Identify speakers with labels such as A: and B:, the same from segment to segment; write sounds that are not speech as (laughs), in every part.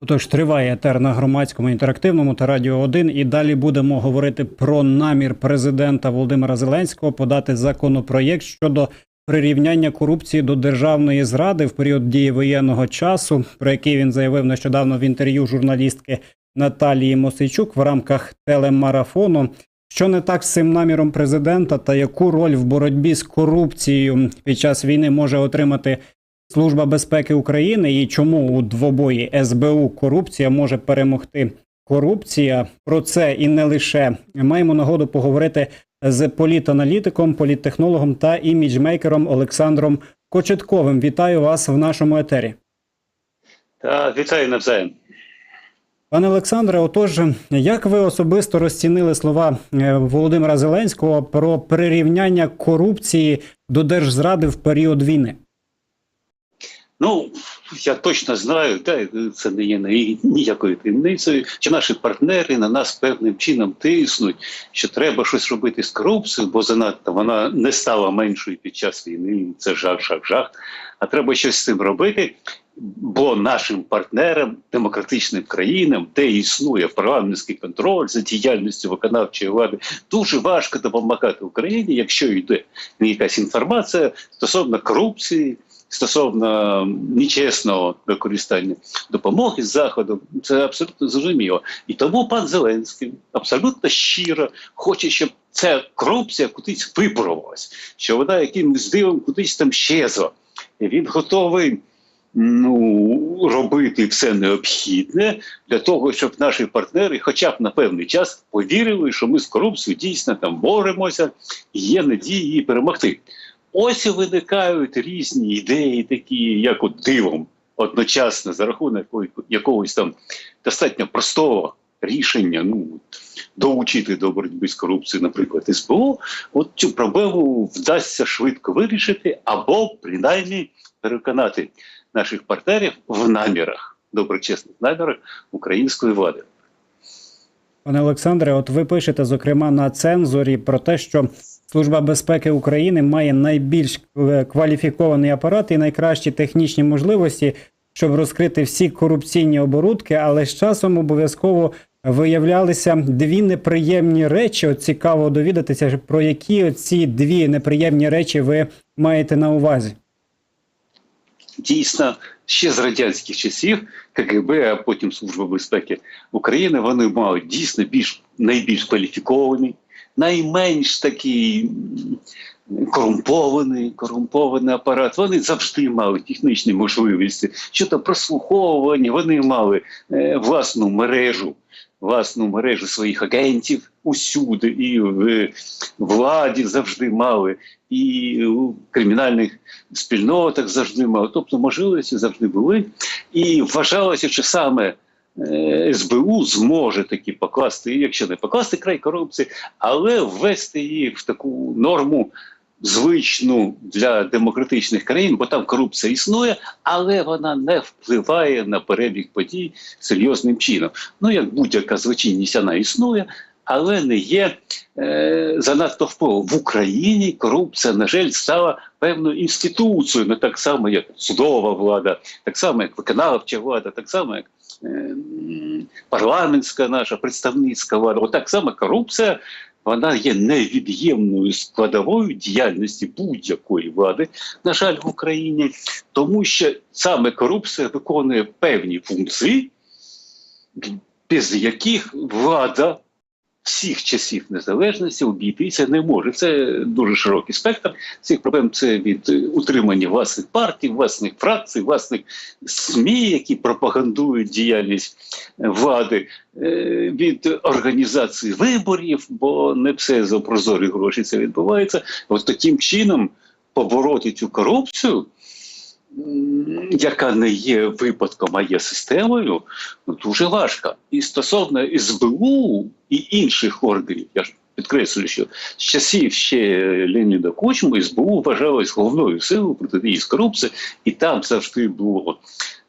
A: Отож, триває етер на громадському інтерактивному та радіо 1 і далі будемо говорити про намір президента Володимира Зеленського подати законопроєкт щодо прирівняння корупції до державної зради в період дії воєнного часу, про який він заявив нещодавно в інтерв'ю журналістки Наталії Мосейчук в рамках телемарафону. Що не так з цим наміром президента та яку роль в боротьбі з корупцією під час війни може отримати Служба безпеки України і чому у двобої СБУ корупція може перемогти корупція? Про це і не лише маємо нагоду поговорити з політаналітиком, політтехнологом та іміджмейкером Олександром Кочетковим. Вітаю вас в нашому етері.
B: Та вітаю навзаєм.
A: Пане Олександре, отож, як ви особисто розцінили слова е, Володимира Зеленського про прирівняння корупції до держзради в період війни?
B: Ну я точно знаю, та це не є ні- ніякою таємницею, що наші партнери на нас певним чином тиснуть, що треба щось робити з корупцією, бо занадто вона не стала меншою під час війни. Це жах, жах, жах. А треба щось з цим робити. Бо нашим партнерам, демократичним країнам, де існує парламентський контроль за діяльністю виконавчої влади, дуже важко допомагати Україні, якщо йде якась інформація стосовно корупції, стосовно нечесного використання допомоги з заходу, це абсолютно зрозуміло. І тому пан Зеленський абсолютно щиро хоче, щоб ця корупція кудись випарувалась, що вона якимось дивом кудись там щезла. І він готовий. Ну, робити все необхідне для того, щоб наші партнери, хоча б на певний час, повірили, що ми з корупцією дійсно там боремося і є надії її перемогти. Ось і виникають різні ідеї, такі, як от дивом, одночасно за рахунок якогось там достатньо простого рішення, ну долучити до боротьби з корупцією, наприклад, СБУ, от цю проблему вдасться швидко вирішити, або принаймні переконати наших партнерів в намірах, доброчесних намірах української влади.
A: Пане Олександре, от ви пишете зокрема на цензорі про те, що Служба безпеки України має найбільш е, кваліфікований апарат і найкращі технічні можливості, щоб розкрити всі корупційні оборудки, але з часом обов'язково виявлялися дві неприємні речі. От цікаво довідатися, про які ці дві неприємні речі ви маєте на увазі.
B: дійсно ще з радянських часів КГБ, а потім Служба безпеки України, вони мають дійсно більш найбільш кваліфікований, найменш такий корумпований, корумпований апарат. Вони завжди мали технічні можливості щодо прослуховування. Вони мали е, власну мережу. Власну мережу своїх агентів усюди, і в владі завжди мали, і у кримінальних спільнотах завжди мали. Тобто можливості завжди були. І вважалося, що саме СБУ зможе таки покласти, якщо не покласти край корупції, але ввести її в таку норму. Звичну для демократичних країн, бо там корупція існує, але вона не впливає на перебіг подій серйозним чином. Ну як будь-яка злочинність вона існує, але не є е, занадто впливом. в Україні. Корупція, на жаль, стала певною інституцією, не так само, як судова влада, так само, як виконавча влада, так само, як е, парламентська наша представницька влада. отак так само корупція. Вона є невід'ємною складовою діяльності будь-якої влади, на жаль, в Україні, тому що саме корупція виконує певні функції, без яких влада всіх часів незалежності обійтися не може. Це дуже широкий спектр цих проблем. Це від е, утримання власних партій, власних фракцій, власних СМІ, які пропагандують діяльність е, влади, е, від організації виборів, бо не все за прозорі гроші це відбувається. От таким чином побороти цю корупцію. Яка не є випадком, а є системою, ну, дуже важко. І стосовно СБУ і інших органів, я ж підкреслюю, що з часів ще Леоніда Кучму СБУ вважалось головною силою протидії з корупції, і там завжди було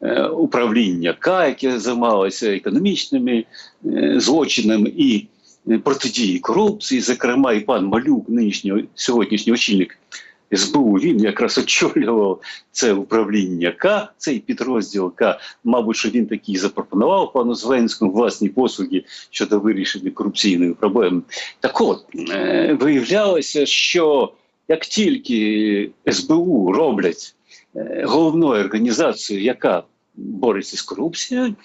B: е, управління К, яке займалося економічними е, злочинами і е, протидії корупції. Зокрема, і пан Малюк, нинішній сьогоднішній очільник СБУ. Він якраз очолював це управління К, цей підрозділ К. Мабуть, що він такий запропонував пану Зеленському власні послуги щодо вирішення корупційної проблеми. Так от е, виявлялося, що як тільки СБУ роблять е, головною організацією, яка бореться з корупцією,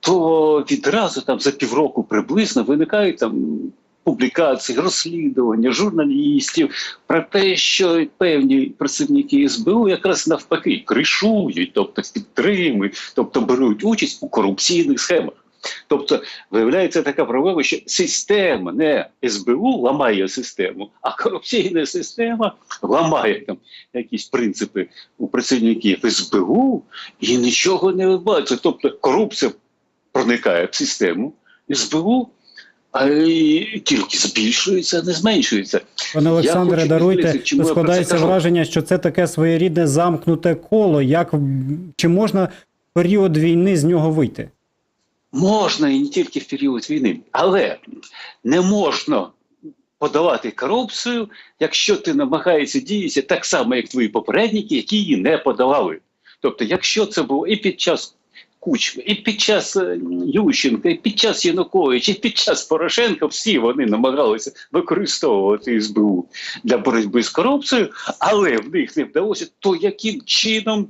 B: то відразу там за півроку приблизно виникають там публікації, розслідування журналістів про те, що певні працівники СБУ якраз навпаки кришують, тобто підтримують, тобто беруть участь у корупційних схемах. Тобто виявляється така проблема, що система не СБУ ламає систему, а корупційна система ламає там якісь принципи у працівників СБУ і нічого не вибачить. Тобто корупція проникає в систему СБУ, а й тільки збільшується, а не зменшується.
A: Пане Олександре, даруйте, складається враження, що це таке своєрідне замкнуте коло. Як чи можна в період війни з нього вийти?
B: Можна і не тільки в період війни, але не можна подавати корупцію, якщо ти намагаєшся діятися так само, як твої попередники, які її не подавали. Тобто, якщо це було і під час Кучми, і під час е, Ющенка, і під час Януковича, і під час Порошенка, всі вони намагалися використовувати СБУ для боротьби з корупцією, але в них не вдалося, то яким чином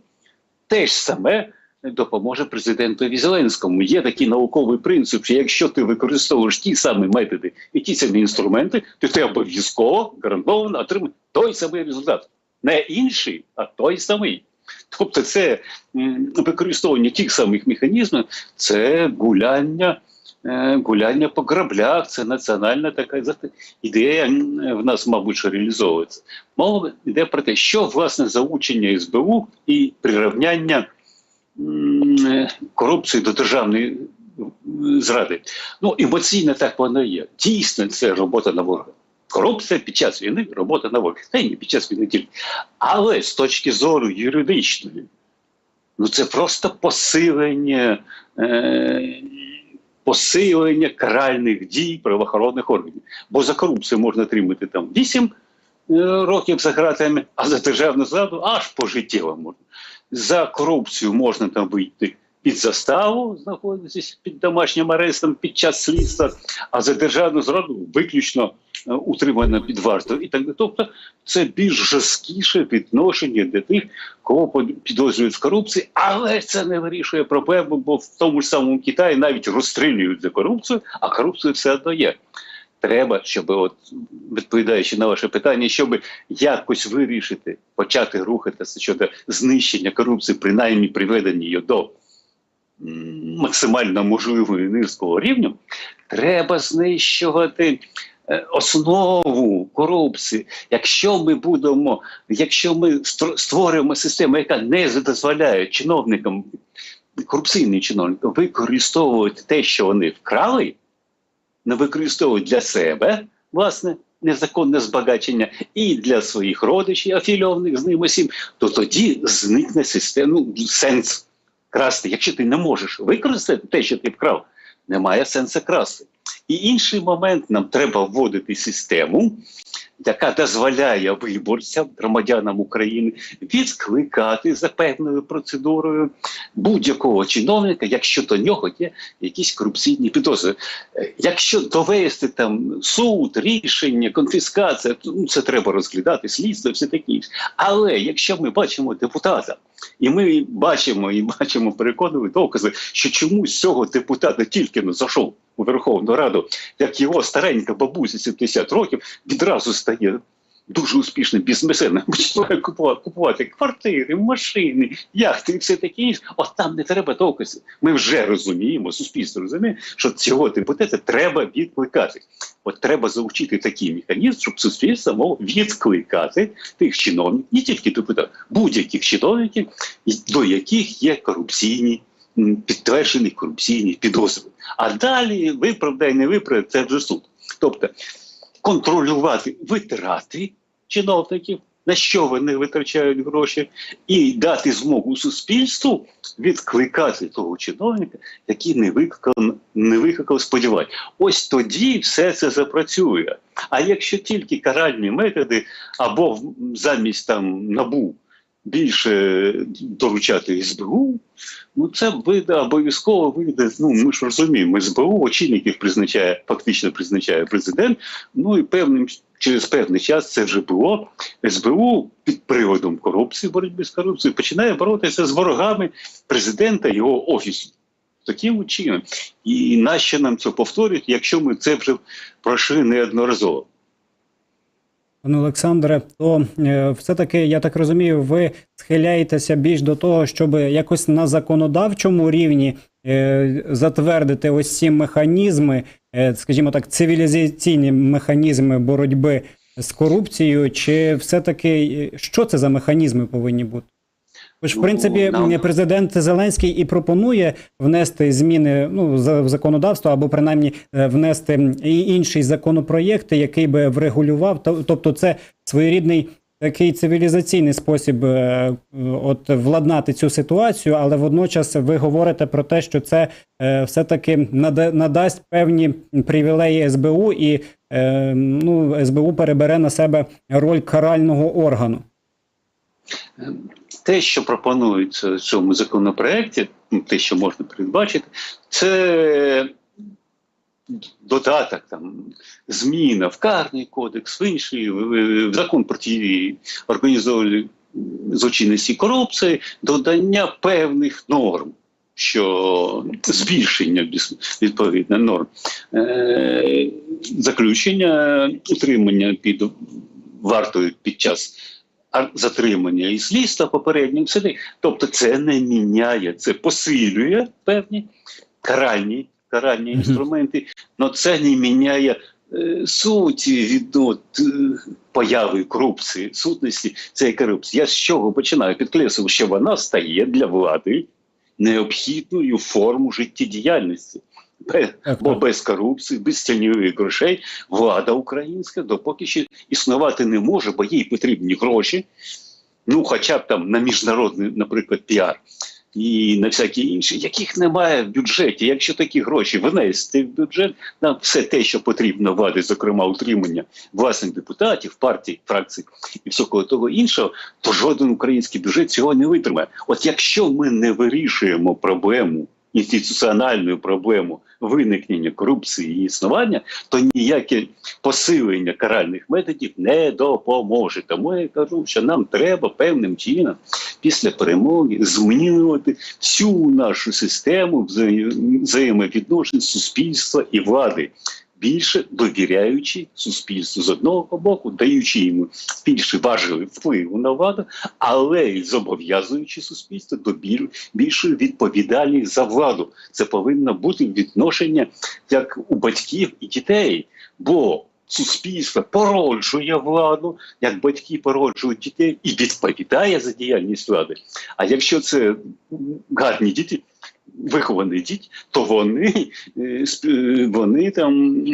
B: теж саме допоможе президентові Зеленському. Є такий науковий принцип, що якщо ти використовуєш ті самі методи і ті самі інструменти, то ти обов'язково гарантовано отримаєш той самий результат. Не інший, а той самий. Тобто, це використовування тих самих механізмів, це гуляння. е, Гуляння по граблях, це національна така ідея в нас, мабуть, реалізовується. Мова йде про те, що власне заучення СБУ і прирівняння е, корупції до державної зради. Ну, емоційно так воно є. Дійсно, це робота на ворога. Корупція під час війни робота на ворога. Та під час війни тільки. Але з точки зору юридичної, ну це просто посилення, е, посилення каральних дій правоохоронних органів. Бо за корупцію можна отримати там 8 е, років за гратами, а за державну зраду аж пожиттєво можна. За корупцію можна там вийти під заставу, знаходитися під домашнім арестом під час слідства, а за державну зраду виключно е, утримання під вартою. І так. Тобто це більш жорсткіше відношення до тих, кого підозрюють в корупції, але це не вирішує проблему, бо в тому ж самому Китаї навіть розстрілюють за корупцію, а корупція все одно є. Треба, щоб, от, відповідаючи на ваше питання, щоб якось вирішити, почати рухатися щодо знищення корупції, принаймні приведення її до максимально можливого низького рівня, треба знищувати е, основу корупції. Якщо ми будемо, якщо ми створюємо систему, яка не дозволяє чиновникам, корупційним чиновникам використовувати те, що вони вкрали, не використовують для себе власне незаконне збагачення і для своїх родичів, афільованих з ним усім, то тоді зникне система, ну, сенс красти. Якщо ти не можеш використати те, що ти вкрав, немає сенсу красти. І інший момент нам треба вводити систему, яка дозволяє виборцям, громадянам України відкликати за певною процедурою будь-якого чиновника, якщо до нього є якісь корупційні підозри. Е, Якщо довести там суд, рішення, конфіскація, то ну, це треба розглядати, слідство, все таке. інше. Але якщо ми бачимо депутата, і ми бачимо і бачимо переконливі докази, що чомусь цього депутата тільки не зайшов у Верховну Раду, як його старенька бабуся 70 років відразу стає. Дуже успішним бізнесменом починає купувати, купувати квартири, машини, яхти і все таке інше. От там не треба доказів. Ми вже розуміємо, суспільство розуміє, що цього депутата треба відкликати. От треба заучити такий механізм, щоб суспільство мог відкликати тих чиновників, не тільки депутатів, будь-яких чиновників, до яких є корупційні підтверджені корупційні підозри. А далі виправдай, не виправдай, це вже суд. Тобто контролювати витрати чиновників на що вони витрачають гроші, і дати змогу суспільству відкликати того чиновника, який не викликав, не викликав сподівань. Ось тоді все це запрацює. А якщо тільки каральні методи або замість там набу більше доручати СБУ, ну це вийде обов'язково вийде. Ну ми ж розуміємо, СБУ очільників призначає, фактично призначає президент. Ну і певним через певний час це вже було. СБУ під приводом корупції, боротьби з корупцією, починає боротися з ворогами президента його офісу. Таким чином. І нащо нам це повторюють, якщо ми це вже пройшли неодноразово?
A: Пане Олександре, то е, все-таки, я так розумію, ви схиляєтеся більш до того, щоб якось на законодавчому рівні е, затвердити ось ці механізми, е, скажімо так, цивілізаційні механізми боротьби з корупцією, чи все-таки е, що це за механізми повинні бути? Бо в
B: Ну,
A: принципі, президент Зеленський і пропонує внести зміни ну, в законодавство або принаймні е, внести і інший законопроєкт, який би врегулював. Тобто, це своєрідний такий цивілізаційний спосіб е, от владнати цю ситуацію, але водночас ви говорите про те, що це е, все-таки надасть певні привілеї СБУ, і ну, СБУ перебере на себе роль карального органу.
B: Те, що пропонується в цьому законопроекті, ну, те, що можна передбачити, це додаток, там, зміна в карний кодекс, в інший, в, закон проти організованої злочинності корупції, додання певних норм. Що збільшення від- відповідно норм, е, заключення утримання під вартою під час затримання і слідства попередньо все таке. Тобто це не міняє, це посилює певні каральні, каральні інструменти, але це не міняє е, суті від е, появи корупції, сутності цієї корупції. Я з чого починаю? Підкреслив, що вона стає для влади необхідною форму життєдіяльності. Бо
A: так.
B: без корупції, без тіньових грошей влада українська допоки ще існувати не може, бо їй потрібні гроші. Ну, хоча б там на міжнародний, наприклад, піар і на всякі інші, яких немає в бюджеті. Якщо такі гроші внести в бюджет на все те, що потрібно влади, зокрема утримання власних депутатів, партій, фракцій і всякого того іншого, то жоден український бюджет цього не витримає. От якщо ми не вирішуємо проблему, інституціональну проблему виникнення корупції і існування, то ніяке посилення каральних методів не допоможе. Тому я кажу, що нам треба певним чином після перемоги змінювати всю нашу систему взаємовідношень суспільства і влади. Більше довіряючи суспільству з одного боку, даючи йому більше важливий впливу на владу, але й зобов'язуючи суспільство до більшої відповідальність за владу. Це повинно бути відношення як у батьків і дітей, бо суспільство породжує владу, як батьки породжують дітей і відповідає за діяльність влади. А якщо це гарні діти, виховані діти, то вони, е, е, вони там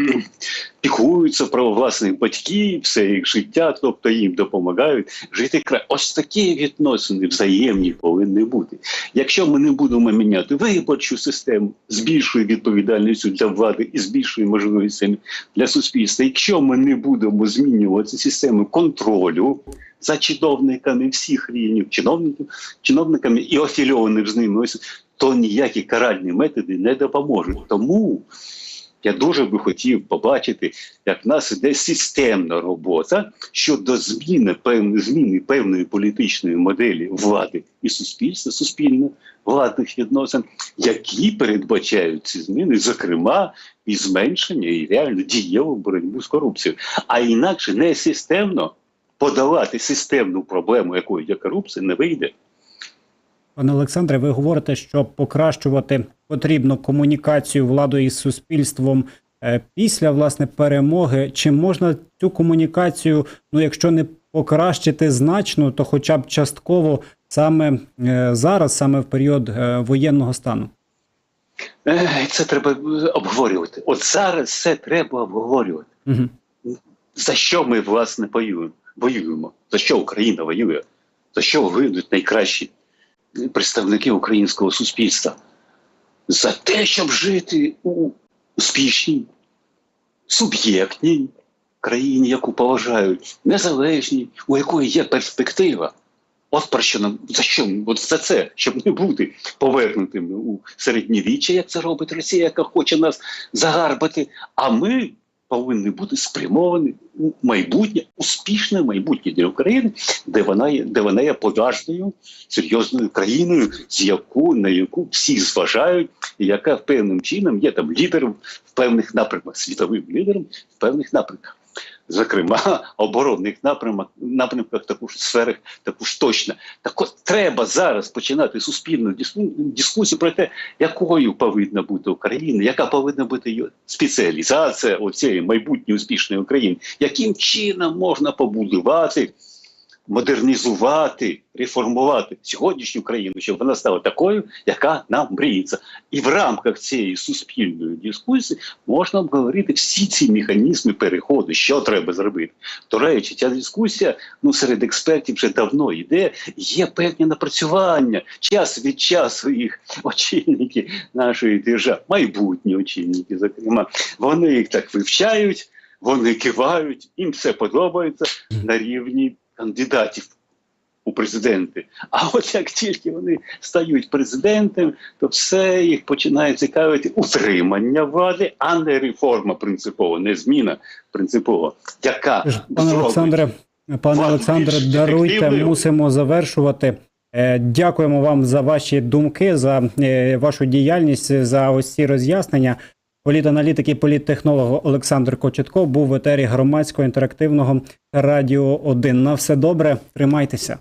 B: піклуються про власних батьків, все їх життя, тобто їм допомагають жити краще. Ось такі відносини взаємні повинні бути. Якщо ми не будемо міняти виборчу систему з більшою відповідальністю для влади і з більшою можливостями для суспільства, якщо ми не будемо змінювати систему контролю за чиновниками всіх рівнів, чиновників, чиновниками і афільованих з ними, ось, то ніякі каральні методи не допоможуть. Тому я дуже би хотів побачити, як в нас іде системна робота щодо зміни певної зміни певної політичної моделі влади і суспільства, суспільно владних відносин, які передбачають ці зміни, зокрема і зменшення і реально дієву боротьбу з корупцією, а інакше не системно подавати системну проблему, якою є корупція, не вийде.
A: Пане Олександре, ви говорите, що покращувати потрібно комунікацію владою із суспільством е, після власне перемоги. Чи можна цю комунікацію, ну якщо не покращити значно, то хоча б частково саме е, зараз, саме в період е, воєнного стану?
B: Це треба обговорювати. От зараз це треба обговорювати.
A: Угу.
B: За що ми власне воюємо? воюємо? За що Україна воює? За що вийдуть найкращі представники українського суспільства? За те, щоб жити у успішній, суб'єктній країні, яку поважають, незалежній, у якої є перспектива. От про що нам за що от за це, щоб не бути повернутими у середньовіччя, як це робить Росія, яка хоче нас загарбати. А ми повинні бути спрямовані у майбутнє, успішне майбутнє для України, де вона є, де вона є поважною, серйозною країною, з яку на яку всі зважають, і яка певним чином є там лідером в певних напрямках, світовим лідером в певних напрямках. Зокрема, (laughs) оборонних напрямках, напрямках також сферах також точно. Так от треба зараз починати суспільну диску- дискусію про те, якою повинна бути Україна, яка повинна бути її спеціалізація оцієї майбутньої успішної України, яким чином можна побудувати, модернізувати, реформувати сьогоднішню країну, щоб вона стала такою, яка нам мріється. І в рамках цієї суспільної дискусії можна обговорити всі ці механізми переходу, що треба зробити. До речі, ця дискусія ну, серед експертів вже давно йде. Є певні напрацювання. Час від часу їх очільники нашої держави, майбутні очільники, зокрема, вони їх так вивчають, вони кивають, їм все подобається на рівні кандидатів. У президенти. А от як тільки вони стають президентом, то все їх починає цікавити утримання влади, а не реформа принципова, не зміна принципова, яка
A: Пане Олександре, пане Олександре, даруйте, мусимо завершувати. Е, Дякуємо вам за ваші думки, за е, вашу діяльність, за ось ці роз'яснення. Політаналітик і політтехнолог Олександр Кочетков був в етері громадського інтерактивного радіо 1. На все добре, тримайтеся.